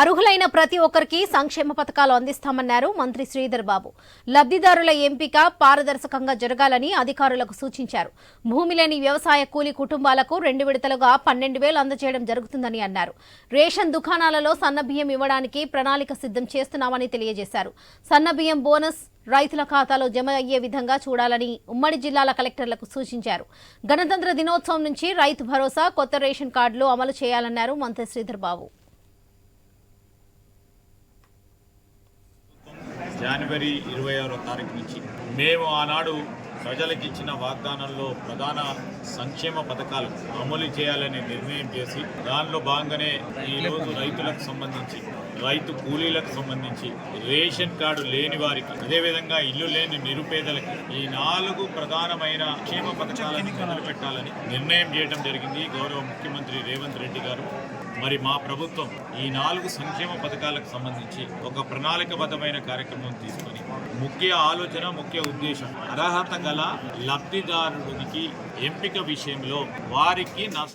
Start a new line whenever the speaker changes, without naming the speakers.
అర్హులైన ప్రతి ఒక్కరికి సంక్షేమ పథకాలు అందిస్తామన్నారు మంత్రి శ్రీధర్ బాబు. లబ్ధిదారుల ఎంపిక పారదర్శకంగా జరగాలని అధికారులకు సూచించారు. భూమి లేని వ్యవసాయ కూలీ కుటుంబాలకు రెండు విడతలుగా పన్నెండు వేలు అందజేయడం జరుగుతుందని అన్నారు. రేషన్ దుకాణాలలో సన్నబియ్యం ఇవ్వడానికి ప్రణాళిక సిద్ధం చేస్తున్నామని తెలియజేశారు. సన్నబియ్యం బోనస్ రైతుల ఖాతాలో జమ అయ్యే విధంగా చూడాలని ఉమ్మడి జిల్లాల కలెక్టర్లకు సూచించారు. గణతంత్ర దినోత్సవం నుంచి రైతు భరోసా కొత్త రేషన్ కార్డులు అమలు చేయాలన్నారు మంత్రి శ్రీధర్ బాబు.
జనవరి ఇరవై ఆరో తారీఖు నుంచి మేము ఆనాడు ప్రజలకు ఇచ్చిన వాగ్దానంలో ప్రధాన సంక్షేమ పథకాలు అమలు చేయాలని నిర్ణయం చేసి దానిలో భాగంగానే ఈరోజు రైతులకు సంబంధించి రైతు కూలీలకు సంబంధించి రేషన్ కార్డు లేని వారికి అదేవిధంగా ఇల్లు లేని నిరుపేదలకి ఈ నాలుగు ప్రధానమైన క్షేమ పథకాలను మొదలుపెట్టాలని నిర్ణయం చేయడం జరిగింది. గౌరవ ముఖ్యమంత్రి రేవంత్ రెడ్డి గారు. మరి మా ప్రభుత్వం ఈ నాలుగు సంక్షేమ పథకాలకు సంబంధించి ఒక ప్రణాళికబద్ధమైన కార్యక్రమం తీసుకొని ముఖ్య ఆలోచన ముఖ్య ఉద్దేశం అర్హత గల లబ్ధిదారుడికి ఎంపిక విషయంలో వారికి నష్ట